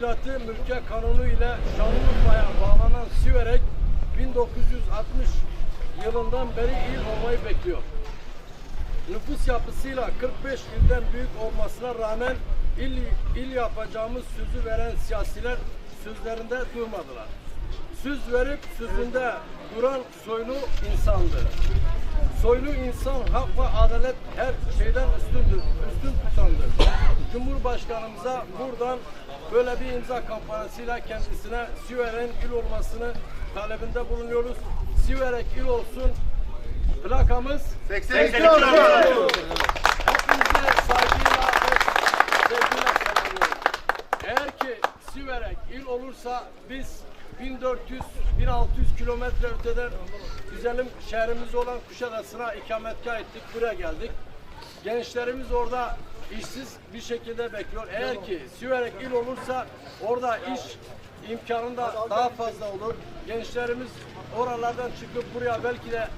Mülkiyatı mülke kanunu ile Şanlıurfa'ya bağlanan Siverek 1960 yılından beri il olmayı bekliyor. Nüfus yapısıyla 45 ilden büyük olmasına rağmen il, il yapacağımız sözü veren siyasiler sözlerinde durmadılar. Söz verip sözünde duran soylu insandı. Soylu insan hak ve adalet her şeyden üstündür, üstün tutandır. Cumhurbaşkanımıza buradan böyle bir imza kampanyasıyla kendisine Siverek il olmasını talebinde bulunuyoruz. Siverek il olsun. Plakamız 82 Hepinize saygıyla ve sevgiyle selamlıyorum. Eğer ki Siverek il olursa biz 1400-1600 kilometre öteden güzelim şehrimiz olan Kuşadası'na ikametgah ettik. Buraya geldik. Gençlerimiz orada işsiz bir şekilde bekliyor. Eğer ki Siverek il olursa orada iş imkanı da daha fazla olur. Gençlerimiz oralardan çıkıp buraya belki de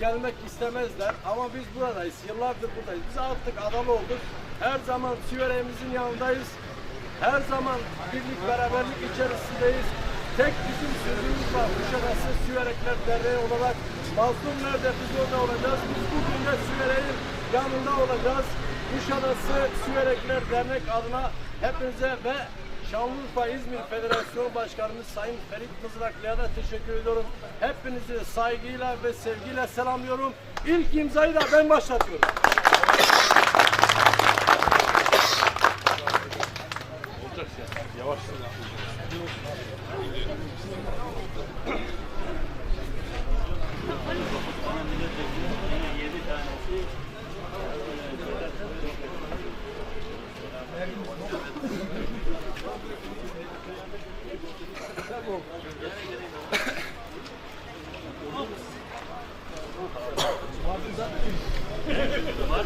gelmek istemezler ama biz buradayız. Yıllardır buradayız. Biz artık adalı olduk. Her zaman Siverek'imizin yanındayız. Her zaman birlik beraberlik içerisindeyiz. Tek bizim sözümüz var. Kuşadası Süverekler Derneği olarak mazlum nerede biz orada olacağız. Biz bugün de Süverek'in yanında olacağız. Kuşadası Süverekler Dernek adına hepinize ve Şanlıurfa İzmir Federasyonu Başkanımız Sayın Ferit Mızraklı'ya da teşekkür ediyorum. Hepinizi saygıyla ve sevgiyle selamlıyorum. İlk imzayı da ben başlatıyorum.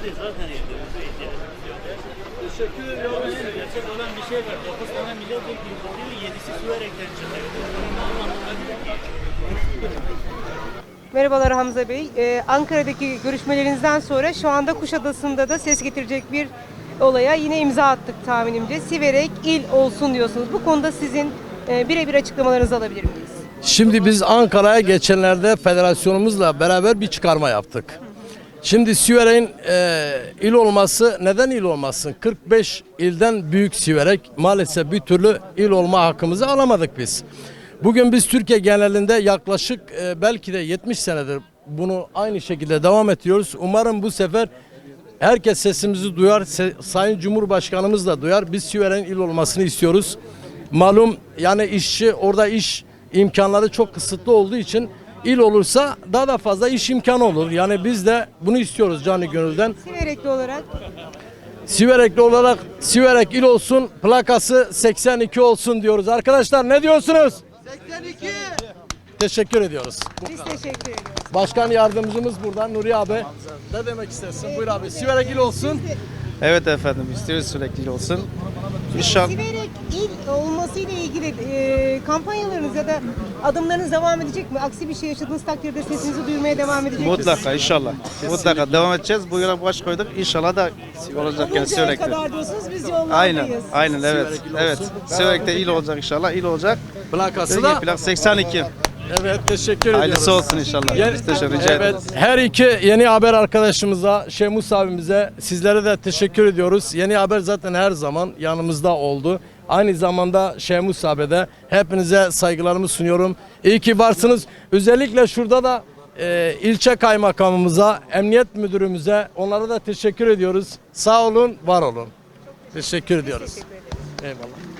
Vardı zaten evde. Teşekkür ediyorum. Gerçek olan bir şey var. 9 tane milletvekili değil, 7'si Süverek'ten çıktı. Merhabalar Hamza Bey. Ee, Ankara'daki görüşmelerinizden sonra şu anda Kuşadası'nda da ses getirecek bir olaya yine imza attık tahminimce. Siverek il olsun diyorsunuz. Bu konuda sizin e, birebir açıklamalarınızı alabilir miyiz? Şimdi biz Ankara'ya geçenlerde federasyonumuzla beraber bir çıkarma yaptık. Şimdi Siverek'in e, il olması neden il olmasın? 45 ilden büyük Siverek maalesef bir türlü il olma hakkımızı alamadık biz. Bugün biz Türkiye genelinde yaklaşık e, belki de 70 senedir bunu aynı şekilde devam ediyoruz. Umarım bu sefer herkes sesimizi duyar, se- Sayın Cumhurbaşkanımız da duyar. Biz Siverek'in il olmasını istiyoruz. Malum yani işçi orada iş imkanları çok kısıtlı olduğu için il olursa daha da fazla iş imkanı olur. Yani biz de bunu istiyoruz canı gönülden. Siverekli olarak Siverekli olarak Siverek il olsun, plakası 82 olsun diyoruz. Arkadaşlar ne diyorsunuz? 82. Teşekkür ediyoruz. biz teşekkür ediyoruz. Başkan yardımcımız burada Nuri abi. Ne demek istersin? Buyur abi. Siverek il olsun. Evet efendim istiyoruz sürekli olsun. İnşallah Siverek il olmasıyla ilgili e, kampanyalarınız ya da adımlarınız devam edecek mi? Aksi bir şey yaşadığınız takdirde sesinizi duyurmaya devam edecek misiniz? mutlaka inşallah. Mutlaka devam edeceğiz. Bu yola baş koyduk. İnşallah da olacak yani Oluncaya sürekli. kadar diyorsunuz biz yollardayız. Aynen. Aynen evet. Evet. Sürekli il olacak inşallah. il olacak. Plakası da. Plak 82. Evet teşekkür ediyoruz. Hayırlısı olsun inşallah. Biz teşekkür rica evet, ederiz. her iki yeni haber arkadaşımıza, Şemus abimize, sizlere de teşekkür ediyoruz. Yeni haber zaten her zaman yanımızda oldu. Aynı zamanda Şemus abi de hepinize saygılarımı sunuyorum. İyi ki varsınız. Özellikle şurada da e, ilçe kaymakamımıza, emniyet müdürümüze onlara da teşekkür ediyoruz. Sağ olun, var olun. Teşekkür ediyoruz. Eyvallah.